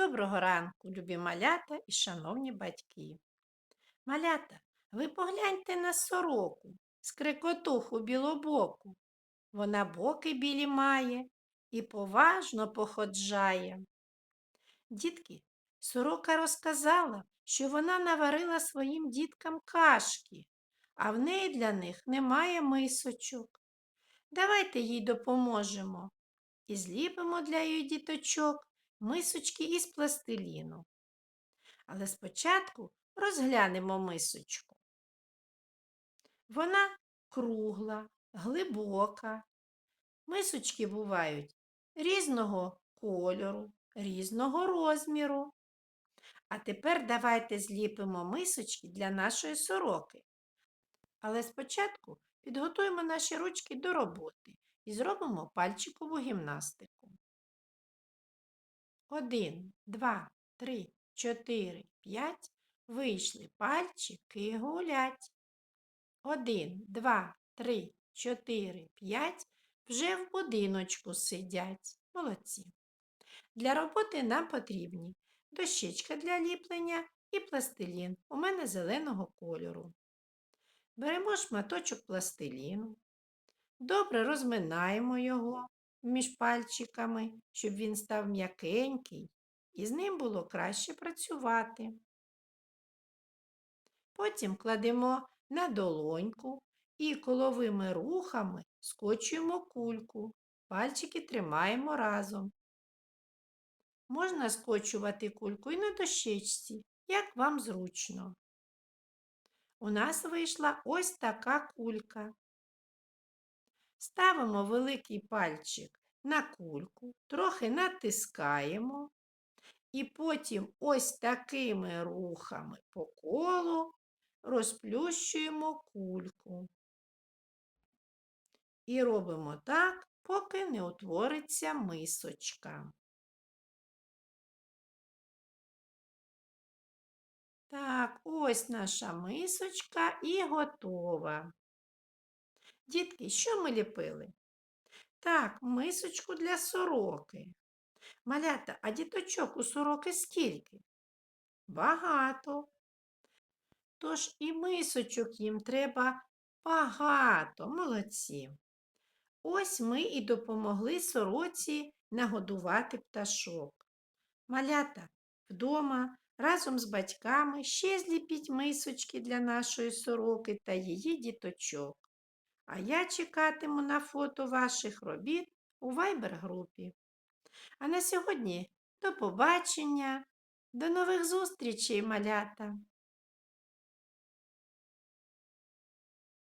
Доброго ранку, любі малята і шановні батьки. Малята, ви погляньте на сороку, скрикотуху білобоку. Вона боки білі має і поважно походжає. Дітки, сорока розказала, що вона наварила своїм діткам кашки, а в неї для них немає мисочок. Давайте їй допоможемо і зліпимо для її діточок мисочки із пластиліну. Але спочатку розглянемо мисочку. Вона кругла, глибока. Мисочки бувають різного кольору, різного розміру. А тепер давайте зліпимо мисочки для нашої сороки. Але спочатку підготуємо наші ручки до роботи і зробимо пальчикову гімнастику. Один, два, три, чотири, п'ять. Вийшли пальчики гулять. Один, два, три, чотири, п'ять. Вже в будиночку сидять. Молодці. Для роботи нам потрібні дощечка для ліплення і пластилін. У мене зеленого кольору. Беремо шматочок пластиліну. Добре розминаємо його між пальчиками, щоб він став м'якенький, і з ним було краще працювати. Потім кладемо на долоньку і коловими рухами скочуємо кульку. Пальчики тримаємо разом. Можна скочувати кульку і на дощечці, як вам зручно. У нас вийшла ось така кулька. Ставимо великий пальчик на кульку, трохи натискаємо і потім ось такими рухами по колу розплющуємо кульку. І робимо так, поки не утвориться мисочка. Так, ось наша мисочка і готова. Дітки, що ми ліпили? Так, мисочку для сороки. Малята, а діточок у сороки скільки? Багато. Тож і мисочок їм треба багато, молодці. Ось ми і допомогли сороці нагодувати пташок. Малята вдома разом з батьками ще зліпіть мисочки для нашої сороки та її діточок. А я чекатиму на фото ваших робіт у вайбер-групі. А на сьогодні до побачення, до нових зустрічей, малята!